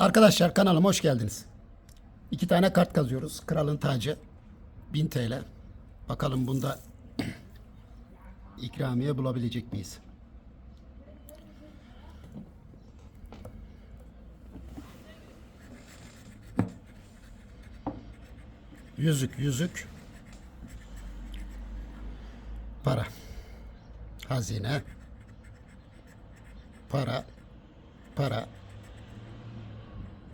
Arkadaşlar kanalıma hoş geldiniz. İki tane kart kazıyoruz. Kralın tacı 1000 TL. Bakalım bunda ikramiye bulabilecek miyiz? Yüzük, yüzük. Para. Hazine. Para. Para.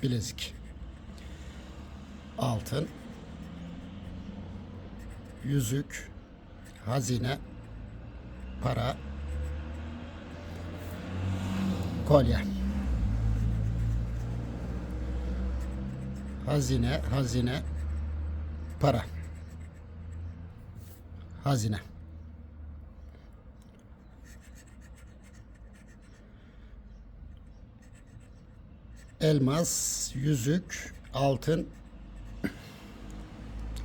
Bilezik. Altın. Yüzük. Hazine. Para. Kolye. Hazine, hazine, para. Hazine. Elmas, yüzük, altın,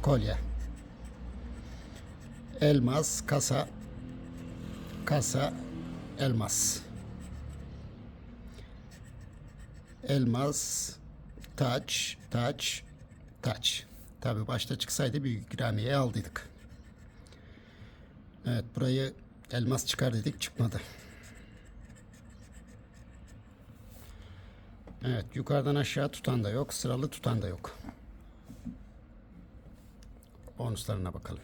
kolye. Elmas, kasa, kasa, elmas. Elmas, taç, taç, taç. Tabi başta çıksaydı bir ikramiye aldıydık. Evet burayı elmas çıkar dedik çıkmadı. Evet yukarıdan aşağı tutan da yok. Sıralı tutan da yok. Bonuslarına bakalım.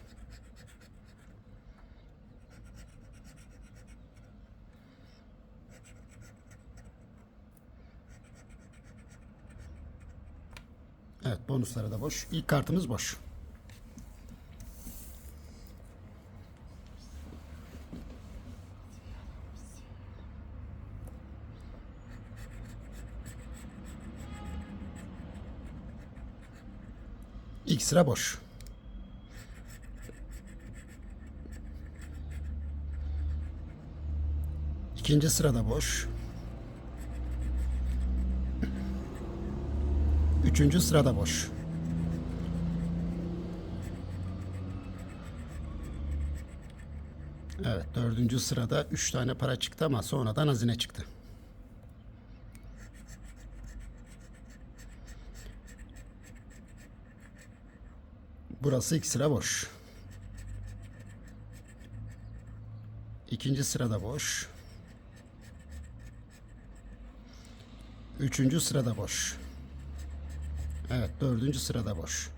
Evet bonusları da boş. İlk kartımız boş. İlk sıra boş. İkinci sırada boş. Üçüncü sırada boş. Evet dördüncü sırada üç tane para çıktı ama sonradan hazine çıktı. Burası ilk sıra boş. İkinci sırada boş. Üçüncü sırada boş. Evet dördüncü sırada boş.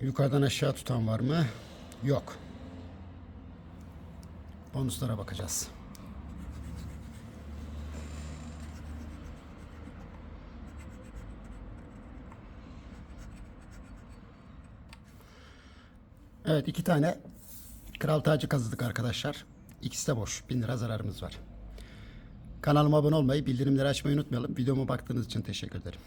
Yukarıdan aşağı tutan var mı? Yok. Bonuslara bakacağız. Evet iki tane kral tacı kazıdık arkadaşlar. İkisi de boş. 1000 lira zararımız var. Kanalıma abone olmayı, bildirimleri açmayı unutmayalım. Videoma baktığınız için teşekkür ederim.